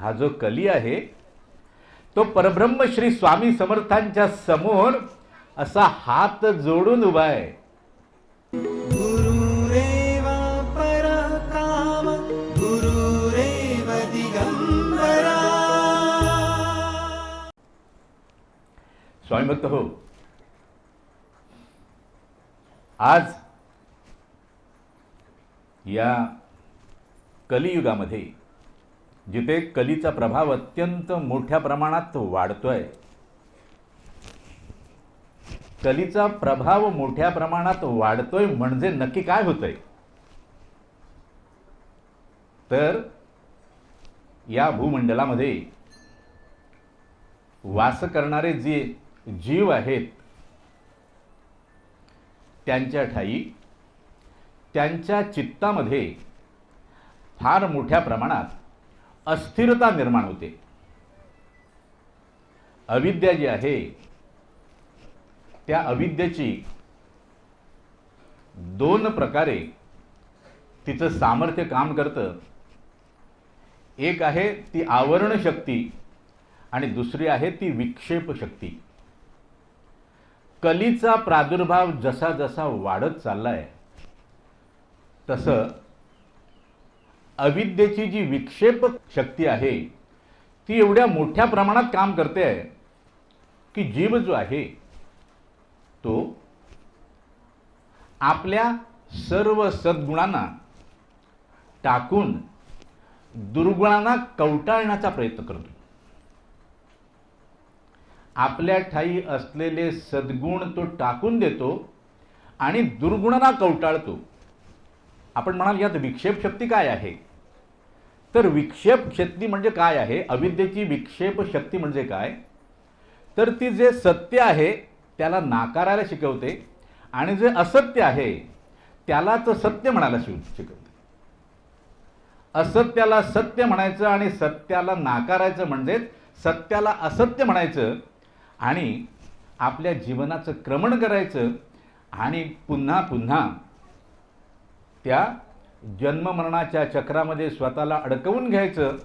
हा जो कली आहे तो परब्रह्म श्री स्वामी समर्थांच्या समोर असा हात जोडून उभा आहे. स्वामी भक्त हो आज या कलियुगामध्ये जिथे कलीचा प्रभाव अत्यंत मोठ्या प्रमाणात वाढतोय. कलीचा प्रभाव मोठ्या प्रमाणात वाढतोय म्हणजे नक्की काय होतंय? तर या भूमंडलामध्ये वास करणारे जे जीव आहेत त्यांच्या ठाई त्यांच्या चित्तामध्ये फार मोठ्या प्रमाणात अस्थिरता निर्माण होते. अविद्या जी आहे त्या अविद्येची दोन प्रकारे तिचं सामर्थ्य काम करतं. एक आहे ती आवरण शक्ती आणि दुसरी आहे ती विक्षेप शक्ती. कलीचा प्रादुर्भाव जसा जसा वाढत चाललाय तसं अविद्येची जी विक्षेप शक्ती आहे ती एवढ्या मोठ्या प्रमाणात काम करते आहे की जीव जो आहे तो आपल्या सर्व सद्गुणांना टाकून दुर्गुणांना कवटाळण्याचा प्रयत्न करतो. आपल्या ठाई असलेले सद्गुण तो टाकून देतो आणि दुर्गुणांना कवटाळतो. आपण म्हणाल यात विक्षेप शक्ती काय आहे? तर विक्षेप शक्ती म्हणजे काय आहे? अविद्येची विक्षेप शक्ती म्हणजे काय? तर ती जे सत्य आहे त्याला नाकारायला शिकवते. आणि जे असत्य आहे त्यालाच सत्य म्हणायला शिव शिकवते. असत्याला सत्य म्हणायचं आणि सत्याला नाकारायचं म्हणजेच सत्याला असत्य म्हणायचं आणि आपल्या जीवनाचं क्रमण करायचं आणि पुन्हा पुन्हा त्या जन्ममरणाच्या चक्रामध्ये स्वतःला अडकवून घ्यायचं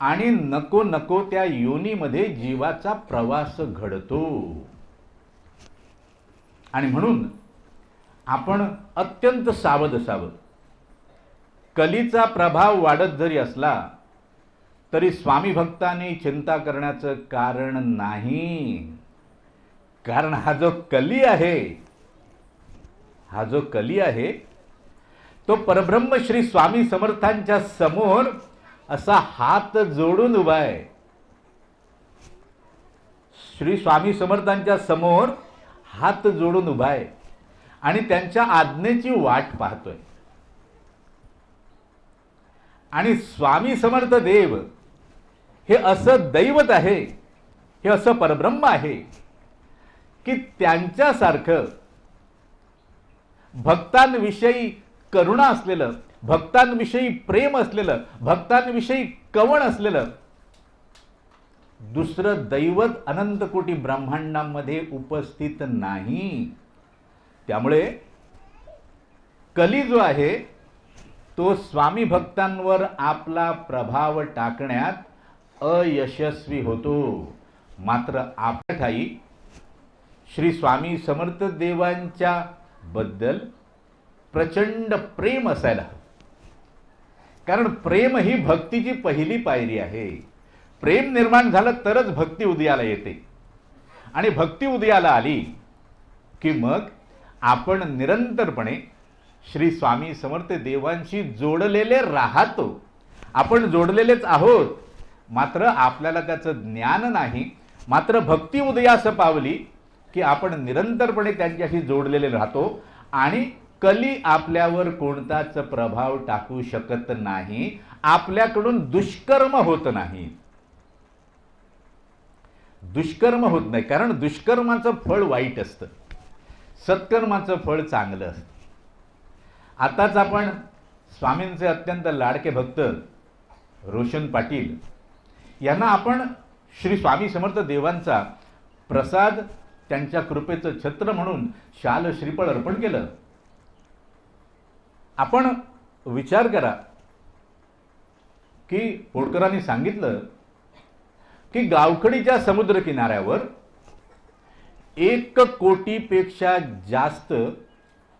आणि नको नको त्या योनीमध्ये जीवाचा प्रवास घडतो. आणि म्हणून आपण अत्यंत सावध असावं. कलीचा प्रभाव वाढत जरी असला तरी स्वामी भक्ताने चिंता करण्याचं कारण नाही. कारण हा जो कली आहे हा जो कली आहे तो परब्रह्म श्री स्वामी समर्थांच्या समोर असा हात जोडून उभा आहे. श्री स्वामी समर्थांच्या समोर हात जोडून उभा आहे आणि त्यांच्या आज्ञेची वाट पाहतोय. आणि स्वामी समर्थ देव हे असं दैवत आहे हे असं परब्रह्म आहे की त्यांच्यासारखं भक्तांविषयी करुणा असलेलं भक्तांविषयी प्रेम असलेलं भक्तांविषयी कवण असलेलं दुसरं दैवत अनंत कोटी ब्रह्मांडामध्ये उपस्थित नाही. त्यामुळे कली जो आहे तो स्वामी भक्तांवर आपला प्रभाव टाकण्यात अयशस्वी होतो. मात्र आपल्या ठाई श्री स्वामी समर्थ देवांच्या बद्दल प्रचंड प्रेम असायला हवं. कारण प्रेम ही भक्तीची पहिली पायरी आहे. प्रेम निर्माण झालं तरच भक्ती उदयाला येते. आणि भक्ती उदयाला आली की मग आपण निरंतरपणे श्री स्वामी समर्थ देवांशी जोडलेले राहतो. आपण जोडलेलेच आहोत. मात्र आपल्याला त्याचं ज्ञान नाही. मात्र भक्ती उदयास पावली की आपण निरंतरपणे त्यांच्याशी जोडलेले राहतो आणि कली आपल्यावर कोणताच प्रभाव टाकू शकत नाही. आपल्याकडून दुष्कर्म होत नाही. दुष्कर्म होत नाही. कारण दुष्कर्माचं फळ वाईट असतं. सत्कर्माचं फळ चांगलं असतं. आताच आपण स्वामींचे अत्यंत लाडके भक्त रोशन पाटील यांना आपण श्री स्वामी समर्थ देवांचा प्रसाद त्यांच्या कृपेचं छत्र म्हणून शाल श्रीफळ अर्पण केलं. आपण विचार करा की होडकरांनी सांगितलं की गावखडीच्या समुद्र किनाऱ्यावर एक कोटीपेक्षा जास्त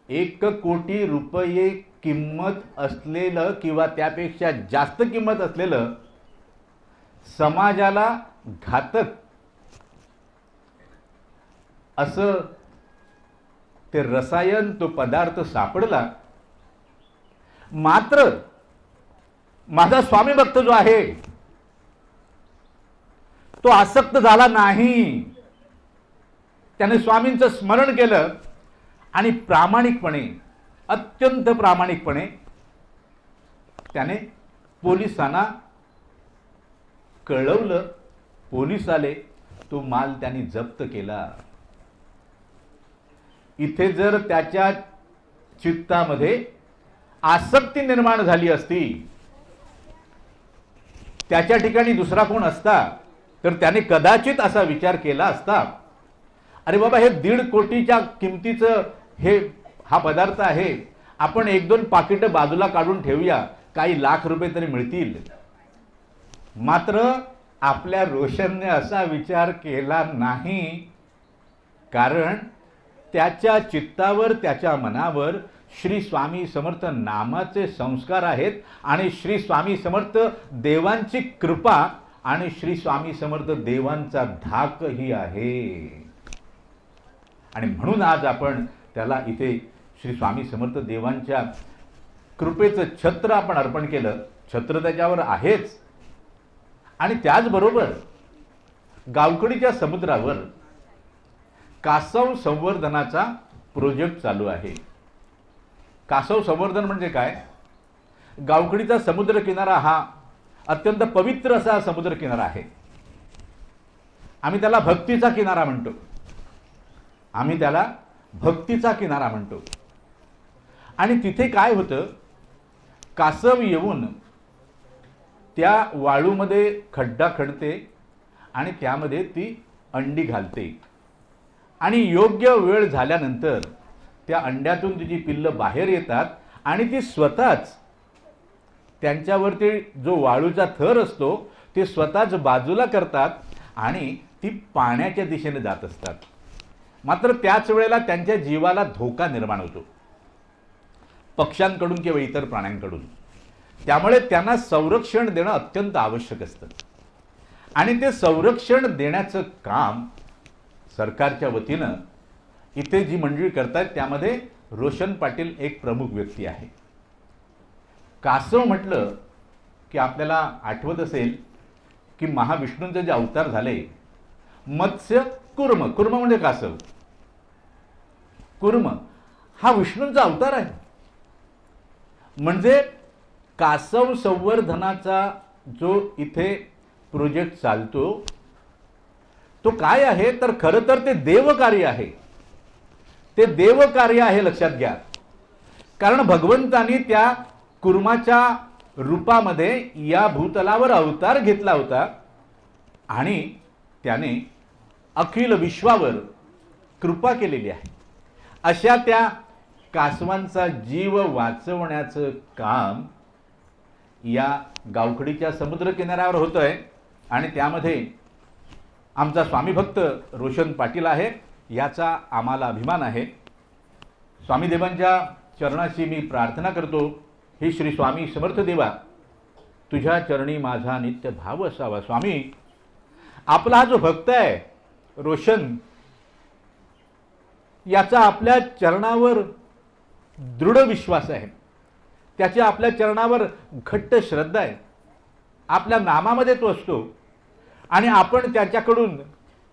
एक कोटी रुपये किंमत असलेलं किंवा त्यापेक्षा जास्त किंमत असलेलं समाजाला घातक असं ते रसायन तो पदार्थ सापडला मात्र माझा स्वामी भक्त जो आहे तो आसक्त झाला नाही. त्याने स्वामींचं स्मरण केलं आणि प्रामाणिकपणे अत्यंत प्रामाणिकपणे त्याने पोलिसांना कळवलं. पोलीस आले तो माल त्यांनी जप्त केला. इथे जर त्याच्या चित्तामध्ये आसक्ती निर्माण झाली असती. त्याच्या ठिकाणी दुसरा कोण असता तर त्याने कदाचित असा विचार केला असता. अरे बाबा हे दीड कोटीच्या किमतीचं हे हा पदार्थ आहे. आपण एक दोन पाकिटं बाजूला काढून ठेवूया. काही लाख रुपये तरी मिळतील. मात्र आपल्या रोशनने असा विचार केला नाही. कारण त्याच्या चित्तावर त्याच्या मनावर श्री स्वामी समर्थ नामाचे संस्कार आहेत आणि श्री स्वामी समर्थ देवांची कृपा आणि श्री स्वामी समर्थ देवांचा धाकही आहे. आणि म्हणून आज आपण त्याला इथे श्री स्वामी समर्थ देवांच्या कृपेचं छत्र आपण अर्पण केलं. छत्र त्याच्यावर आहेच. आणि त्याचबरोबर गावकडीच्या समुद्रावर कासव संवर्धनाचा प्रोजेक्ट चालू आहे. कासव संवर्धन म्हणजे काय? गावकडीचा समुद्र किनारा हा अत्यंत पवित्र असा समुद्र किनारा आहे. आम्ही त्याला भक्तीचा किनारा म्हणतो. आम्ही त्याला भक्तीचा किनारा म्हणतो. आणि तिथे काय होतं? कासव येऊन त्या वाळूमध्ये खड्डा खणते आणि त्यामध्ये ती अंडी घालते. आणि योग्य वेळ झाल्यानंतर त्या अंड्यातून तिची पिल्लं बाहेर येतात आणि ती स्वतःच त्यांच्यावरती जो वाळूचा थर असतो ते स्वतःच बाजूला करतात आणि ती पाण्याच्या दिशेने जात असतात. मात्र त्याच वेळेला त्यांच्या जीवाला धोका निर्माण होतो. पक्ष्यांकडून किंवा इतर प्राण्यांकडून. त्यामुळे त्यांना संरक्षण देणं अत्यंत आवश्यक असतं. आणि ते संरक्षण देण्याचं काम सरकारच्या वतीनं इथे जी मंडळी करतायत त्यामध्ये रोशन पाटील एक प्रमुख व्यक्ती आहे. कासव म्हटलं की आपल्याला आठवत असेल की महाविष्णूंचे जे अवतार झाले मत्स्य कुर्म. कुर्म म्हणजे कासव. कुर्म हा विष्णूंचा अवतार आहे. म्हणजे कासव संवर्धनाचा जो इथे प्रोजेक्ट चालतो तो काय आहे? तर खरं तर ते देवकार्य आहे. ते देवकार्य आहे लक्षात घ्या. कारण भगवंतानी त्या कुर्माच्या रूपामध्ये या भूतलावर अवतार घेतला होता आणि त्याने अखिल विश्वावर कृपा केलेली आहे. अशा त्या कासवांचा जीव वाचवण्याचं काम या गावखडीच्या समुद्र किनाऱ्यावर होतं आहे आणि त्यामध्ये आमचा स्वामी भक्त रोशन पाटील आहे याचा आम्हाला अभिमान आहे. स्वामीदेवांच्या चरणाशी मी प्रार्थना करतो. हे श्री स्वामी समर्थ देवा तुझ्या चरणी माझा नित्य भाव असावा. स्वामी आपला हा जो भक्त आहे रोशन याचा आपल्या चरणावर दृढ विश्वास आहे. त्याच्या आपल्या चरणावर घट्ट श्रद्धा आहे. आपल्या नामामध्ये तो असतो. आणि आपण त्याच्याकडून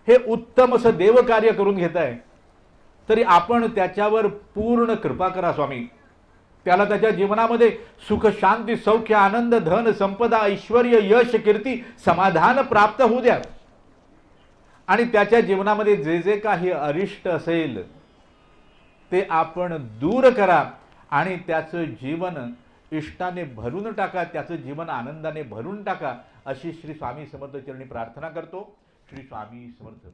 हे उत्तम असं देवकार्य करून घेत आहे. तरी आपण त्याच्यावर पूर्ण कृपा करा स्वामी. त्याला त्याच्या जीवनामध्ये सुख शांती सौख्य आनंद धन संपदा ऐश्वर यश कीर्ती समाधान प्राप्त होऊ द्या. आणि त्याच्या जीवनामध्ये जे जे काही अरिष्ट असेल ते आपण दूर करा आणि त्याचं जीवन इष्टाने भरून टाका त्याचं जीवन आनंदाने भरून टाका अशी श्री स्वामी समर्थ चरणी प्रार्थना करतो. श्री स्वामी समर्थ